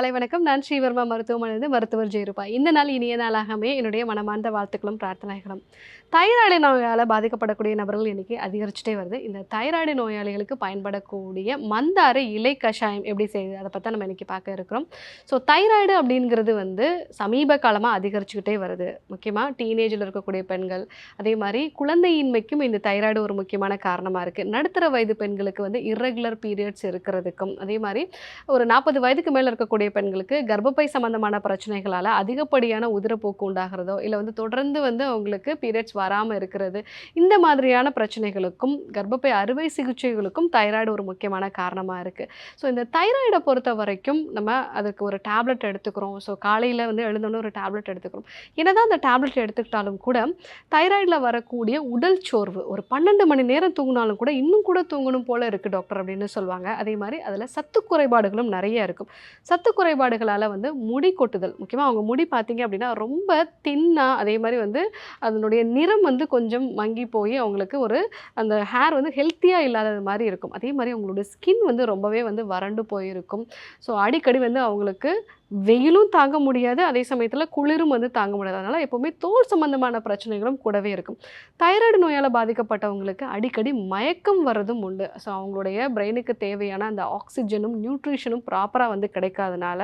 காலை வணக்கம். நான் ஸ்ரீவர்மா மருத்துவமனை மருத்துவர் ஜெயரூபா. இந்த நாள் இனிய நாளாகவே என்னுடைய மனமார்ந்த வாழ்த்துக்களும் பிரார்த்தனைகளும். தைராய்டு நோயால் பாதிக்கப்படக்கூடிய நபர்கள் இன்றைக்கி அதிகரிச்சுட்டே வருது. இந்த தைராய்டு நோயாளிகளுக்கு பயன்படக்கூடிய மந்தார இலை கஷாயம் எப்படி செய்யுது? அதை பற்றி நம்ம இன்னைக்கு பார்க்க இருக்கிறோம். ஸோ தைராய்டு அப்படிங்கிறது வந்து சமீப காலமாக அதிகரிச்சுக்கிட்டே வருது. முக்கியமாக டீனேஜில் இருக்கக்கூடிய பெண்கள் அதே மாதிரி குழந்தையின்மைக்கும் இந்த தைராய்டு ஒரு முக்கியமான காரணமாக இருக்குது நடுத்தர வயது பெண்களுக்கு வந்து இர்ரெகுலர் பீரியட்ஸ் இருக்கிறதுக்கும் அதே மாதிரி ஒரு நாற்பது வயதுக்கு மேலே இருக்கக்கூடிய பெண்களுக்கு கர்ப்பப்பை சம்மந்தமான பிரச்சனைகளால் அதிகப்படியான உதிரப்போக்கு உண்டாகிறதோ இல்லை வந்து தொடர்ந்து வந்து அவங்களுக்கு பீரியட்ஸ் வராமல் இருக்கிறது. இந்த மாதிரியான பிரச்சனைகளுக்கும் கர்ப்பப்பை அறுவை சிகிச்சைகளுக்கும் தைராய்டு ஒரு முக்கியமான காரணமாக இருக்குது ஸோ இந்த தைராய்டை பொறுத்த வரைக்கும் நம்ம அதுக்கு ஒரு டேப்லெட் எடுத்துக்கிறோம். ஸோ காலையில் வந்து எழுந்தோன்னே ஒரு டேப்லெட் எடுத்துக்கிறோம். என்னதான் அந்த டேப்லெட் எடுத்துக்கிட்டாலும் கூட தைராய்டில் வரக்கூடிய உடல் சோர்வு ஒரு பன்னெண்டு மணி நேரம் தூங்கினாலும் கூட இன்னும் கூட தூங்கணும் போல் இருக்குது டாக்டர் அப்படின்னு சொல்லுவாங்க. அதே மாதிரி அதில் சத்து குறைபாடுகளும் நிறைய இருக்கும். சத்து குறைபாடுகளால் வந்து முடி கொட்டுதல் முக்கியமாக அவங்க முடி பார்த்தீங்க அப்படின்னா ரொம்ப தின்னாக அதே மாதிரி வந்து அதனுடைய நிறம் வந்து கொஞ்சம் மங்கி போய் அவங்களுக்கு ஒரு அந்த ஹேர் வந்து ஹெல்த்தியாக இல்லாதது மாதிரி இருக்கும். அதே மாதிரி அவங்களோட ஸ்கின் வந்து ரொம்பவே வந்து வறண்டு போயிருக்கும். ஸோ அடிக்கடி வந்து அவங்களுக்கு வெயிலும் தாங்க முடியாது. அதே சமயத்தில் குளிரும் வந்து தாங்க முடியாது. அதனால் எப்போவுமே தோல் சம்பந்தமான பிரச்சனைகளும் கூடவே இருக்கும். தைராய்டு நோயால் பாதிக்கப்பட்டவங்களுக்கு அடிக்கடி மயக்கம் வர்றதும் உண்டு. ஸோ அவங்களுடைய பிரெயினுக்கு தேவையான அந்த ஆக்சிஜனும் நியூட்ரிஷனும் ப்ராப்பராக வந்து கிடைக்காதனால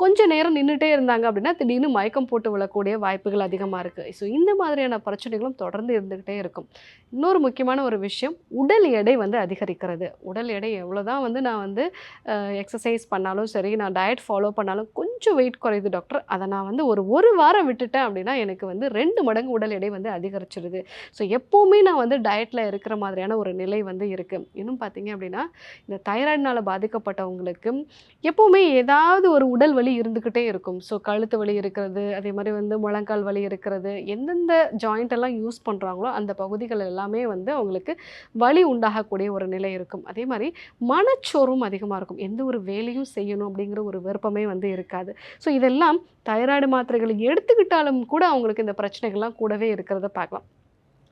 கொஞ்ச நேரம் நின்றுட்டே இருந்தாங்க அப்படின்னா திடீர்னு மயக்கம் போட்டு விழக்கூடிய வாய்ப்புகள் அதிகமாக இருக்குது ஸோ இந்த மாதிரியான பிரச்சனைகளும் தொடர்ந்து இருந்துக்கிட்டே இருக்கும். இன்னொரு முக்கியமான ஒரு விஷயம் உடல் எடை வந்து அதிகரிக்கிறது. உடல் எடை எவ்வளோ தான் வந்து நான் வந்து எக்ஸசைஸ் பண்ணாலும் சரி நான் டயட் ஃபாலோ பண்ணாலும் கொஞ்சம் கொஞ்சம் வெயிட் குறையுது டாக்டர் அதை நான் வந்து ஒரு ஒரு வாரம் விட்டுட்டேன் அப்படின்னா எனக்கு வந்து ரெண்டு மடங்கு உடல் எடை வந்து அதிகரிச்சிருது. ஸோ எப்போவுமே நான் வந்து டயட்டில் இருக்கிற மாதிரியான ஒரு நிலை வந்து இருக்குது இன்னும் பார்த்தீங்க அப்படின்னா இந்த தைராய்டினால் பாதிக்கப்பட்டவங்களுக்கு எப்போவுமே ஏதாவது ஒரு உடல் வலி இருந்துக்கிட்டே இருக்கும். ஸோ கழுத்து வலி இருக்கிறது அதே மாதிரி வந்து முழங்கால் வலி இருக்கிறது எந்தெந்த ஜாயிண்ட் எல்லாம் யூஸ் பண்ணுறாங்களோ அந்த பகுதிகள் எல்லாமே வந்து அவங்களுக்கு வலி உண்டாகக்கூடிய ஒரு நிலை இருக்கும். அதே மாதிரி மனச்சோர்வும் அதிகமாக இருக்கும். எந்த ஒரு வேலையும் செய்யணும் அப்படிங்கிற ஒரு விருப்பமே வந்து இருக்காது. ஸோ இதெல்லாம் தைராய்டு மாத்திரைகள் எடுத்துக்கிட்டாலும் கூட அவங்களுக்கு இந்த பிரச்சனைகள்லாம் கூடவே இருக்கிறத பார்க்கலாம்.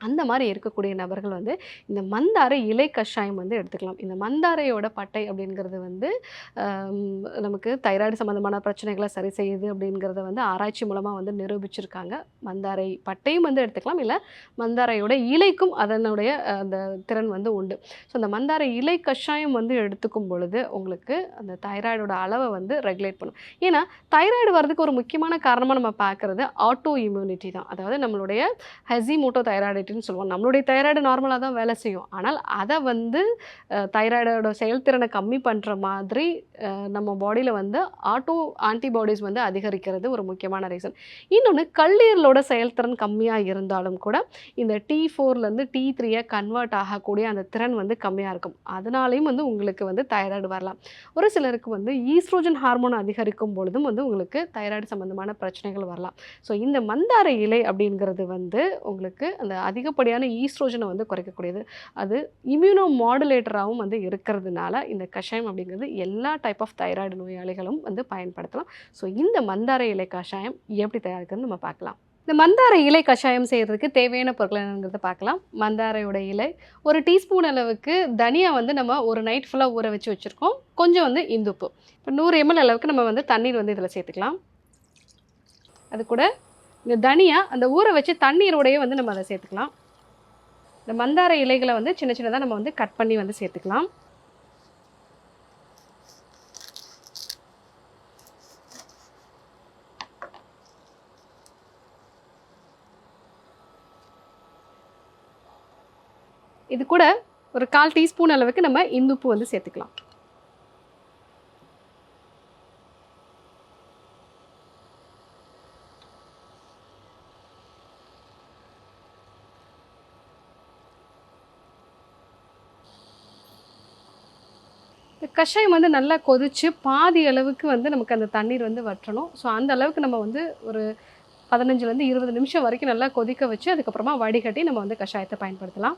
அந்த மாதிரி இருக்கக்கூடிய நபர்கள் வந்து இந்த மந்தாரை இலை கஷாயம் வந்து எடுத்துக்கலாம். இந்த மந்தாரையோட பட்டை அப்படிங்கிறது வந்து நமக்கு தைராய்டு சம்மந்தமான பிரச்சனைகளை சரி செய்யுது அப்படிங்கிறத வந்து ஆராய்ச்சி மூலமாக வந்து நிரூபிச்சிருக்காங்க. மந்தாரை பட்டையும் வந்து எடுத்துக்கலாம். இல்லை மந்தாரையோட இலைக்கும் அதனுடைய அந்த திறன் வந்து உண்டு. ஸோ அந்த மந்தாரை இலை கஷாயம் வந்து எடுத்துக்கும் பொழுது உங்களுக்கு அந்த தைராய்டோட அளவை வந்து ரெகுலேட் பண்ணும். ஏன்னா தைராய்டு வர்றதுக்கு ஒரு முக்கியமான காரணமாக நம்ம பார்க்குறது ஆட்டோ இம்யூனிட்டி தான். அதாவது நம்மளுடைய ஹெசிமோட்டோ தைராய்டிட்டின்னு சொல்லுவோம். நம்மளுடைய தைராய்டு நார்மலாக தான் வேலை செய்யும். ஆனால் அதை வந்து தைராய்டோட செயல்திறனை கம்மி பண்ணுற மாதிரி நம்ம பாடியில் வந்து ஆட்டோ ஆன்டிபாடிஸ் வந்து அதிகரிக்கிறது ஒரு முக்கியமான ரீசன் இன்னொன்று கல்லீரலோட செயல்திறன் கம்மியாக இருந்தாலும் கூட இந்த டி ஃபோர்லேருந்து டி த்ரீயை கன்வெர்ட் ஆகக்கூடிய அந்த திறன் வந்து கம்மியாக இருக்கும். அதனாலையும் வந்து உங்களுக்கு வந்து தைராய்டு வரலாம். ஒரு சிலருக்கு வந்து ஈஸ்ட்ரோஜன் ஹார்மோன் அதிகரிக்கும் பொழுதும் வந்து உங்களுக்கு தைராய்டு சம்மந்தமான பிரச்சனைகள் வரலாம். ஸோ இந்த மந்தார இலை அப்படிங்கிறது வந்து உங்களுக்கு அந்த அதிகப்படியான ஈஸ்ட்ரோஜனை வந்து குறைக்கக்கூடியது. அது இம்யூனோ மாடுலேட்டராகவும் வந்து இருக்கிறதுனால இந்த கஷாயம் அப்படிங்கிறது எல்லா டைப் ஆஃப் தைராய்டு நோயாளிகளும் வந்து பயன்படுத்தலாம். ஸோ இந்த மந்தார இலை கஷாயம் எப்படி தயாரிக்கிறதுன்னு நம்ம பார்க்கலாம். இந்த மந்தார இலை கஷாயம் செய்கிறதுக்கு தேவையான பொருட்கள் என்னங்கிறத பார்க்கலாம். மந்தாரையோட இலை ஒரு டீஸ்பூன் அளவுக்கு தனியா வந்து நம்ம ஒரு நைட் ஃபுல்லாக ஊற வச்சு வச்சுருக்கோம். கொஞ்சம் வந்து இந்துப்பு. இப்போ நூறு எம்எல் அளவுக்கு நம்ம வந்து தண்ணீர் வந்து இதில் சேர்த்துக்கலாம். அது கூட இந்த தனியா அந்த ஊற வச்சு தண்ணீரோடையே வந்து நம்ம அதை சேர்த்துக்கலாம். இந்த மந்தார இலைகளை வந்து சின்ன சின்னதாக நம்ம வந்து கட் பண்ணி வந்து சேர்த்துக்கலாம். இது கூட ஒரு கால் டீஸ்பூன் அளவுக்கு நம்ம இந்துப்பு வந்து சேர்த்துக்கலாம். கஷாயம் வந்து நல்லா கொதிச்சு பாதி அளவுக்கு வந்து நமக்கு அந்த தண்ணீர் வந்து வற்றணும். ஸோ அந்த அளவுக்கு நம்ம வந்து ஒரு பதினஞ்சுலேருந்து இருபது நிமிஷம் வரைக்கும் நல்லா கொதிக்க வச்சு அதுக்கப்புறமா வடிகட்டி நம்ம வந்து கஷாயத்தை பயன்படுத்தலாம்.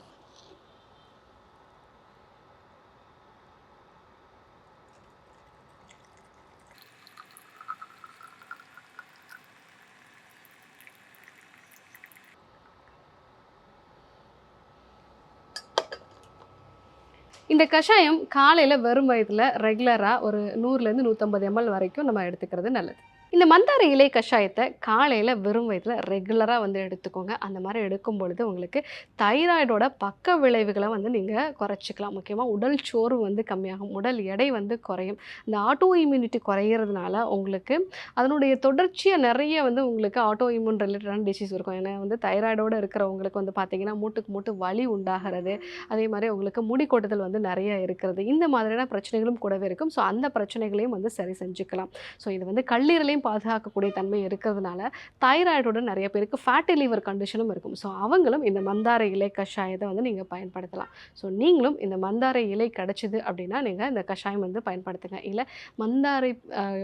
இந்த கஷாயம் காலையில் வெறும் வயதில் ரெகுலராக ஒரு நூறுலேருந்து நூற்றம்பது எம்எல் வரைக்கும் நம்ம எடுத்துக்கிறது நல்லது. இந்த மந்தார இலை கஷாயத்தை காலையில் வெறும் வயதில் ரெகுலராக வந்து எடுத்துக்கோங்க. அந்த மாதிரி எடுக்கும் பொழுது உங்களுக்கு தைராய்டோட பக்க விளைவுகளை வந்து நீங்கள் குறைச்சிக்கலாம். முக்கியமாக உடல் சோர்வு வந்து கம்மியாகும். உடல் எடை வந்து குறையும். இந்த ஆட்டோ இம்யூனிட்டி குறையிறதுனால உங்களுக்கு அதனுடைய தொடர்ச்சியாக நிறைய வந்து உங்களுக்கு ஆட்டோ இம்யூன் ரிலேட்டடான டிசீஸ் இருக்கும். ஏன்னா வந்து தைராய்டோடு இருக்கிறவங்களுக்கு வந்து பார்த்திங்கன்னா மூட்டுக்கு மூட்டு வலி உண்டாகிறது. அதே மாதிரி உங்களுக்கு முடி கொட்டுதல் வந்து நிறைய இருக்கிறது. இந்த மாதிரியான பிரச்சனைகளும் கூடவே இருக்கும். ஸோ அந்த பிரச்சனைகளையும் வந்து சரி செஞ்சுக்கலாம். ஸோ இது வந்து கல்லீரலையும் பாதுகாக்கக்கூடிய தன்மை இருக்கிறதுனால தைராய்டோட நிறைய பேருக்கு ஃபேட்டி லிவர் கண்டிஷனும் இருக்கும். ஸோ அவங்களும் இந்த மந்தார இலை கஷாயத்தை வந்து நீங்கள் பயன்படுத்தலாம். ஸோ நீங்களும் இந்த மந்தார இலை கிடச்சிது அப்படின்னா நீங்கள் இந்த கஷாயம் வந்து பயன்படுத்துங்க. இல்லை மந்தாரை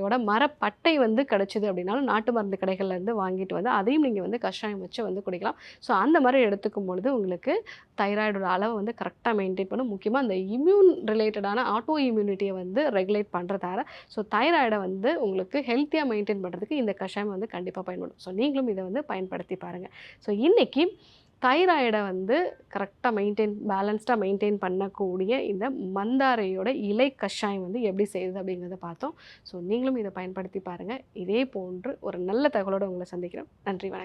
யோட மரப்பட்டை வந்து கிடச்சிது அப்படின்னாலும் நாட்டு மருந்து கடைகள்ல இருந்து வாங்கிட்டு வந்து அதையும் நீங்கள் வந்து கஷாயம் வச்சு வந்து குடிக்கலாம். ஸோ அந்த மாதிரி எடுத்துக்கும் பொழுது உங்களுக்கு தைராய்டோட அளவை வந்து கரெக்டாக மெயின்டைன் பண்ணும். முக்கியமாக அந்த இம்யூன் ரிலேட்டடான ஆட்டோ இம்யூனிட்டியை வந்து ரெகுலேட் பண்ணுறதால ஸோ தைராய்டை வந்து உங்களுக்கு ஹெல்த்தியாக மெயின் மெயின்டைன் பண்ணுறதுக்கு இந்த கஷாயம் வந்து கண்டிப்பாக பயன்படும். ஸோ நீங்களும் இதை வந்து பயன்படுத்தி பாருங்கள் ஸோ இன்றைக்கி தைராய்டை வந்து கரெக்டாக மெயின்டைன் பேலன்ஸ்டாக மெயின்டைன் பண்ணக்கூடிய இந்த மந்தாரையோட இலை கஷாயம் வந்து எப்படி செய்யுது அப்படிங்கிறத பார்த்தோம். ஸோ நீங்களும் இதை பயன்படுத்தி பாருங்கள் இதே போன்று ஒரு நல்ல தகவலோடு உங்களை சந்திக்கிறோம். நன்றி வணக்கம்.